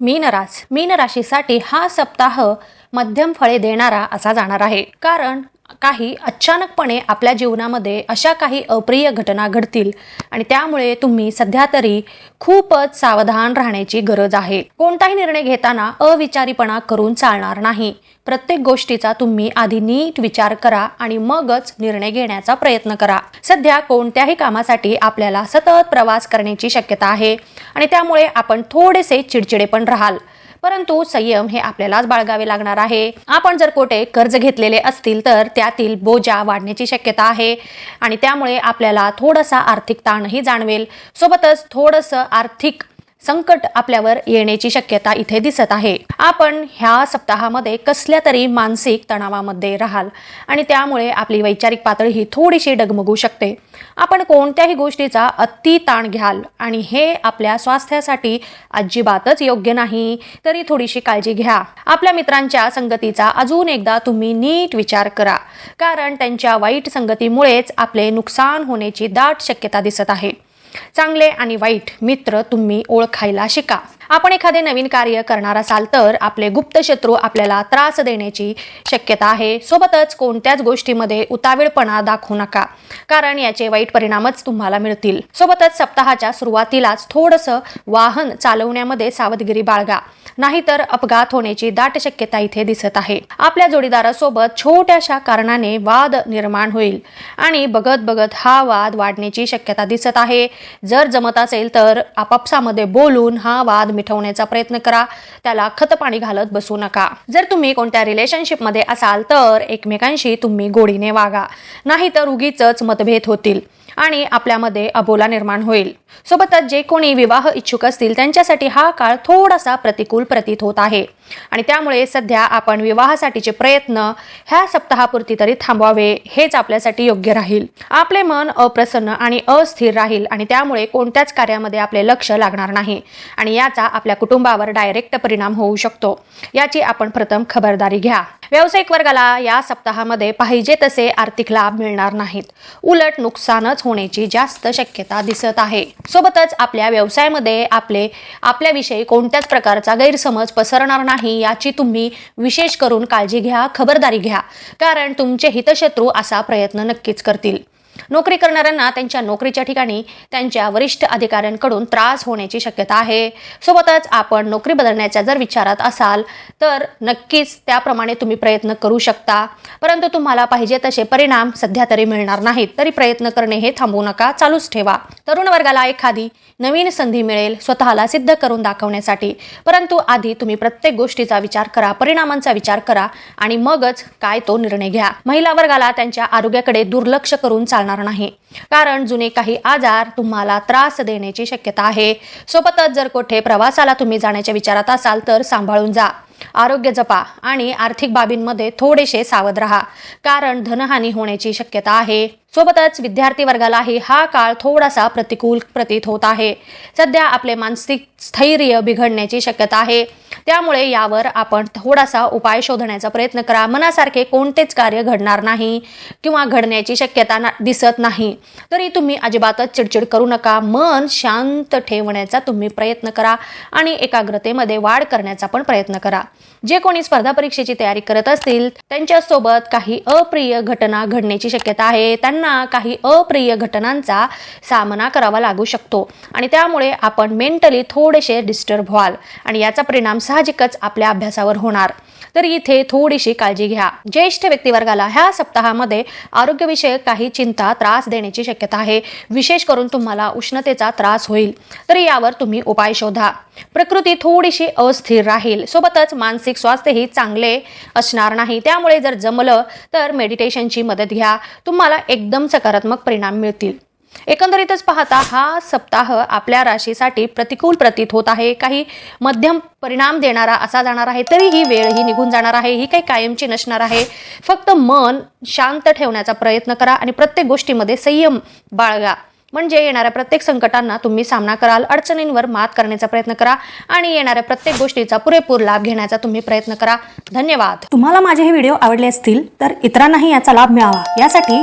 मीनरास मीनराशीसाठी हा सप्ताह मध्यम फळे देणारा असा जाणार आहे. कारण काही अचानकपणे आपल्या जीवनामध्ये अशा काही अप्रिय घटना घडतील आणि त्यामुळे तुम्ही सध्या तरी खूपच सावधान राहण्याची गरज आहे. कोणताही निर्णय घेताना अविचारीपणा करून चालणार नाही. प्रत्येक गोष्टीचा तुम्ही आधी नीट विचार करा आणि मगच निर्णय घेण्याचा प्रयत्न करा. सध्या कोणत्याही कामासाठी आपल्याला सतत प्रवास करण्याची शक्यता आहे आणि त्यामुळे आपण थोडेसे चिडचिडे पण राहाल. परंतु संयम हे आपल्यालाच बाळगावे लागणार आहे. आपण जर कोठे कर्ज घेतलेले असतील तर त्यातील बोजा वाढण्याची शक्यता आहे आणि त्यामुळे आपल्याला थोडासा आर्थिक ताणही जाणवेल. सोबतच थोडंसं आर्थिक संकट आपल्यावर येण्याची शक्यता इथे दिसत आहे. आपण ह्या सप्ताहामध्ये कसल्या तरी मानसिक तणावामध्ये राहाल आणि त्यामुळे आपली वैचारिक पातळी ही थोडीशी डगमगू शकते. आपण कोणत्याही गोष्टीचा अति ताण घ्याल आणि हे आपल्या स्वास्थ्यासाठी अजिबातच योग्य नाही तरी थोडीशी काळजी घ्या. आपल्या मित्रांच्या संगतीचा अजून एकदा तुम्ही नीट विचार करा कारण त्यांच्या वाईट संगतीमुळेच आपले नुकसान होण्याची दाट शक्यता दिसत आहे. चांगले आणि वाईट मित्र तुम्ही ओळखायला शिका. आपण एखादे नवीन कार्य करणार असाल तर आपले गुप्त शत्रू आपल्याला त्रास देण्याची शक्यता आहे. सोबतच कोणत्याच गोष्टीमध्ये उतावीळपणा दाखवू नका कारण याचे वाईट परिणामच तुम्हाला मिळतील. सोबतच सप्ताहाच्या सुरुवातीलाच थोडंसं वाहन चालवण्यामध्ये सावधगिरी बाळगा नाहीतर अपघात होण्याची दाट शक्यता इथे दिसत आहे. आपल्या जोडीदारासोबत छोट्याशा कारणाने वाद निर्माण होईल आणि बघत बघत हा वाद वाढण्याची शक्यता दिसत आहे. जर जमत असेल तर आपापसामध्ये बोलून हा वाद मिठवण्याचा प्रयत्न करा. त्याला खत पाणी घालत बसू नका. जर तुम्ही कोणत्या रिलेशनशिपमध्ये असाल तर एकमेकांशी तुम्ही गोडीने वागा. नाहीतर उगीच मतभेद होतील. आणि आपल्यामध्ये अबोला निर्माण होईल. सोबतच जे कोणी विवाह इच्छुक असतील त्यांच्यासाठी हा काळ थोडासा प्रतिकूल प्रतीत होत आहे. आणि त्यामुळे सध्या आपण विवाहासाठीचे प्रयत्न ह्या सप्ताहापुरती तरी थांबवावे हेच आपल्यासाठी योग्य राहील. आपले मन अप्रसन्न आणि अस्थिर राहील आणि त्यामुळे कोणत्याच कार्यामध्ये आपले लक्ष लागणार नाही. आणि याचा आपल्या कुटुंबावर डायरेक्ट परिणाम होऊ शकतो. याची आपण प्रथम खबरदारी घ्या. व्यावसायिक वर्गाला या सप्ताहामध्ये पाहिजे तसे आर्थिक लाभ मिळणार नाहीत. उलट नुकसानच होण्याची जास्त शक्यता दिसत आहे. सोबतच आपल्या व्यवसायामध्ये आपले आपल्याविषयी कोणत्याच प्रकारचा गैरसमज पसरणार नाही याची तुम्ही विशेष करून काळजी घ्या खबरदारी घ्या. कारण तुमचे हितशत्रू असा प्रयत्न नक्कीच करतील. नोकरी करणाऱ्यांना त्यांच्या नोकरीच्या ठिकाणी त्यांच्या वरिष्ठ अधिकाऱ्यांकडून त्रास होण्याची शक्यता आहे. सोबतच आपण नोकरी बदलण्याच्या जर विचारात असाल तर नक्कीच त्याप्रमाणे तुम्ही प्रयत्न करू शकता. परंतु तुम्हाला पाहिजे तसे परिणाम सध्या तरी मिळणार नाहीत. तरी प्रयत्न करणे हे थांबू नका चालूच ठेवा. तरुण वर्गाला एखादी नवीन संधी मिळेल स्वतःला सिद्ध करून दाखवण्यासाठी. परंतु आधी तुम्ही प्रत्येक गोष्टीचा विचार करा परिणामांचा विचार करा आणि मगच काय तो निर्णय घ्या. महिला वर्गाला त्यांच्या आरोग्याकडे दुर्लक्ष करून चालणार नाही. कारण जुने काही आजार तुम्हाला त्रास देण्याची शक्यता आहे. सोबतच जर कुठे प्रवासाला तुम्ही जाण्याच्या विचारात असाल तर सांभाळून जा. आरोग्य जपा आणि आर्थिक बाबींमध्ये थोडेसे सावध राहा. कारण धनहानी होण्याची शक्यता आहे. सोबतच विद्यार्थी वर्गालाही हा काळ थोडासा प्रतिकूल प्रतीत होत आहे. सध्या आपले मानसिक स्थैर्य बिघडण्याची शक्यता आहे. त्यामुळे यावर आपण थोडासा उपाय शोधण्याचा प्रयत्न करा. मनासारखे कोणतेच कार्य घडणार नाही किंवा घडण्याची शक्यता ना- दिसत नाही. तरी तुम्ही अजिबातच चिडचिड करू नका. मन शांत ठेवण्याचा तुम्ही प्रयत्न करा आणि एकाग्रतेमध्ये वाढ करण्याचा पण प्रयत्न करा. जे कोणी स्पर्धा परीक्षेची तयारी करत असतील त्यांच्यासोबत काही अप्रिय घटना घडण्याची शक्यता आहे. त्यांना काही अप्रिय घटनांचा सामना करावा लागू शकतो. आणि त्यामुळे आपण मेंटली थोडेसे डिस्टर्ब व्हाल. आणि याचा परिणाम साहजिकच आपल्या अभ्यासावर होणार. तर इथे थोडीशी काळजी घ्या. ज्येष्ठ व्यक्तिवर्गाला ह्या सप्ताहामध्ये आरोग्यविषयक काही चिंता त्रास देण्याची शक्यता आहे. विशेष करून तुम्हाला उष्णतेचा त्रास होईल. तर यावर तुम्ही उपाय शोधा. प्रकृती थोडीशी अस्थिर राहील. सोबतच मानसिक स्वास्थ्यही चांगले असणार नाही. त्यामुळे जर जमलं तर मेडिटेशनची मदत घ्या. तुम्हाला एकदम सकारात्मक परिणाम मिळतील. एकंदरीतच पाहता हा सप्ताह आपल्या राशीसाठी प्रतिकूल प्रतीत होत आहे. काही मध्यम परिणाम देणारा असा जाणार आहे तरी ही वेळ ही निघून जाणार आहे. ही काही कायमची नसणार आहे. फक्त मन शांत ठेवण्याचा प्रयत्न करा आणि प्रत्येक गोष्टीमध्ये संयम बाळगा. म्हणजे येणाऱ्या प्रत्येक संकटांना तुम्ही सामना कराल अडचणींवर मात करण्याचा प्रयत्न करा आणि येणाऱ्या प्रत्येक गोष्टीचा पुरेपूर लाभ घेण्याचा तुम्ही प्रयत्न करा. धन्यवाद. तुम्हाला माझे हे व्हिडिओ आवडले असतील तर इतरांनाही याचा लाभ मिळावा. यासाठी